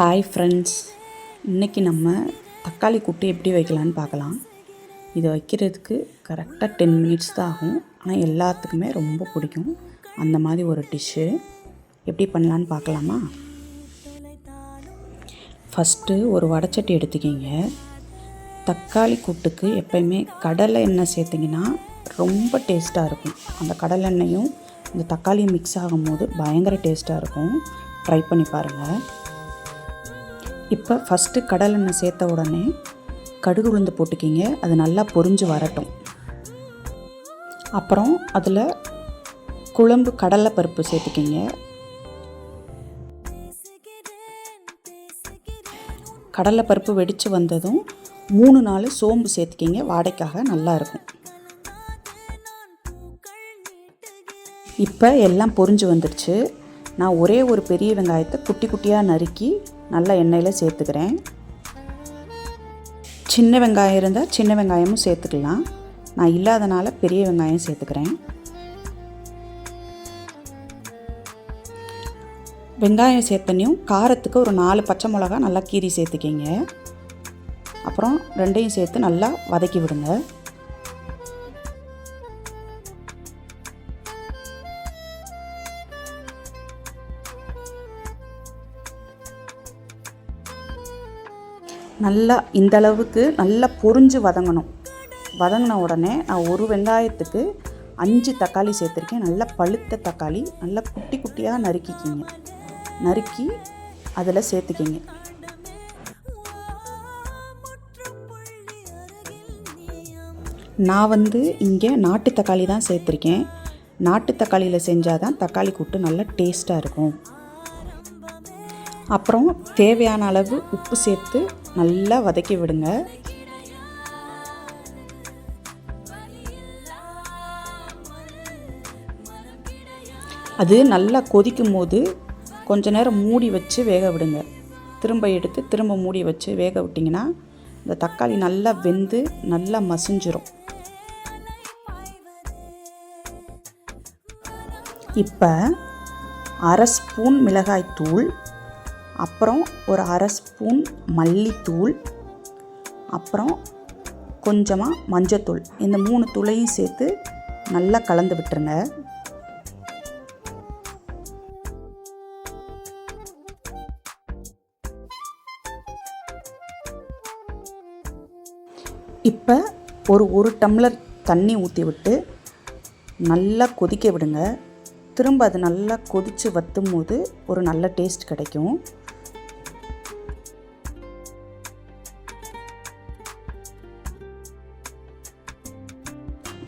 Hi friends இன்றைக்கி நம்ம தக்காளி கூட்டு எப்படி வைக்கலான்னு பார்க்கலாம். இதை வைக்கிறதுக்கு கரெக்டாக டென் மினிட்ஸ் தான் ஆகும். ஆனால் எல்லாத்துக்குமே ரொம்ப பிடிக்கும். அந்த மாதிரி ஒரு டிஷ்ஷு எப்படி பண்ணலான்னு பார்க்கலாமா? ஃபஸ்ட்டு ஒரு வடச்சட்டி எடுத்துக்கிங்க. தக்காளி கூட்டுக்கு எப்பயுமே கடலை எண்ணெய் சேர்த்திங்கன்னா ரொம்ப டேஸ்ட்டாக இருக்கும். அந்த கடலை எண்ணெயும் இந்த தக்காளியும் மிக்ஸ் ஆகும்போது பயங்கர டேஸ்ட்டாக இருக்கும். ட்ரை பண்ணி பாருங்கள் இப்போ ஃபஸ்ட்டு கடலெண்ணெய் சேர்த்த உடனே கடுகு உளுந்து போட்டுக்கிங்க. அது நல்லா பொரிஞ்சு வரட்டும். அப்புறம் அதில் குழம்பு கடலை பருப்பு சேர்த்துக்கிங்க. கடலை பருப்பு வெடித்து வந்ததும் மூணு நாள் சோம்பு சேர்த்துக்கிங்க. வாடைக்காக நல்லா இருக்கும். இப்போ எல்லாம் பொரிஞ்சு வந்துடுச்சு. நான் ஒரே ஒரு பெரிய வெங்காயத்தை குட்டி குட்டியாக நறுக்கி நல்லா எண்ணெயில் சேர்த்துக்கிறேன். சின்ன வெங்காயம் இருந்தால் சின்ன வெங்காயமும் சேர்த்துக்கலாம். நான் இல்லாதனால பெரிய வெங்காயம் சேர்த்துக்கிறேன். வெங்காயம் சேர்த்தனையும் காரத்துக்கு ஒரு நாலு பச்சை மிளகா நல்லா கீரி சேர்த்துக்கிங்க. அப்புறம் ரெண்டையும் சேர்த்து நல்லா வதக்கி விடுங்க. நல்லா இந்த அளவுக்கு நல்லா பொரிஞ்சு வதங்கணும். வதங்கின உடனே நான் ஒரு வெங்காயத்துக்கு அஞ்சு தக்காளி சேர்த்துருக்கேன். நல்லா பழுத்த தக்காளி நல்லா குட்டி குட்டியாக நறுக்கிக்கிங்க. நறுக்கி அதில் சேர்த்துக்கிங்க. நான் வந்து இங்கே நாட்டு தக்காளி தான் சேர்த்துருக்கேன். நாட்டு தக்காளியில் செஞ்சால் தான் தக்காளி கூட்டு நல்லா டேஸ்ட்டாக இருக்கும். அப்புறம் தேவையான அளவு உப்பு சேர்த்து நல்லா வதக்கி விடுங்க. அது நல்லா கொதிக்கும் போது கொஞ்ச நேரம் மூடி வச்சு வேக விடுங்க. திரும்ப எடுத்து திரும்ப மூடி வச்சு வேக விட்டிங்கன்னா இந்த தக்காளி நல்லா வெந்து நல்லா மசிஞ்சிரும். இப்போ அரை ஸ்பூன் மிளகாய்த்தூள் அப்புறம் ஒரு அரை ஸ்பூன் மல்லித்தூள் அப்புறம் கொஞ்சமாக மஞ்சத்தூள். இந்த மூணு தூளையும் சேர்த்து நல்லா கலந்து விட்டுருங்க. இப்போ ஒரு ஒரு டம்ளர் தண்ணி ஊற்றி விட்டு நல்லா கொதிக்க விடுங்க. திரும்ப அது நல்லா கொதித்து வற்றும் போது ஒரு நல்ல டேஸ்ட் கிடைக்கும்.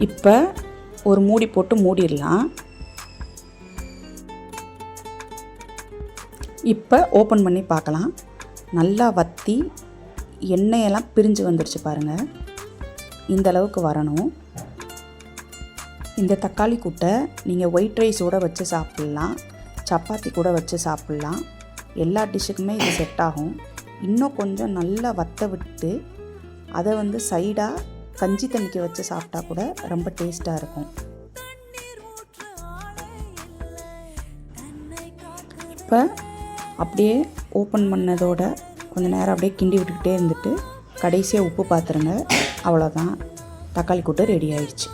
இப்போ ஒரு மூடி போட்டு மூடிடலாம். இப்போ ஓப்பன் பண்ணி பார்க்கலாம். நல்லா வற்றி எண்ணெயெல்லாம் பிரிஞ்சு வந்துடுச்சு பாருங்கள் இந்த அளவுக்கு வரணும். இந்த தக்காளி கூட்டை நீங்கள் ஒயிட் ரைஸோடு வச்சு சாப்பிட்லாம் சப்பாத்தி கூட வச்சு சாப்பிட்லாம். எல்லா டிஷ்ஷுக்குமே இது செட் ஆகும். இன்னும் கொஞ்சம் நல்லா வத்த விட்டு அதை வந்து சைடாக கஞ்சி தண்ணிக்கு வச்சு சாப்பிட்டா கூட ரொம்ப டேஸ்ட்டாக இருக்கும். இப்போ அப்படியே ஓப்பன் பண்ணதோட கொஞ்சம் நேரம் அப்படியே கிண்டி விட்டுக்கிட்டே இருந்துட்டு கடைசியாக உப்பு பார்த்துருங்க அவ்வளோதான் தக்காளி கூட்டு ரெடி ஆயிடுச்சு.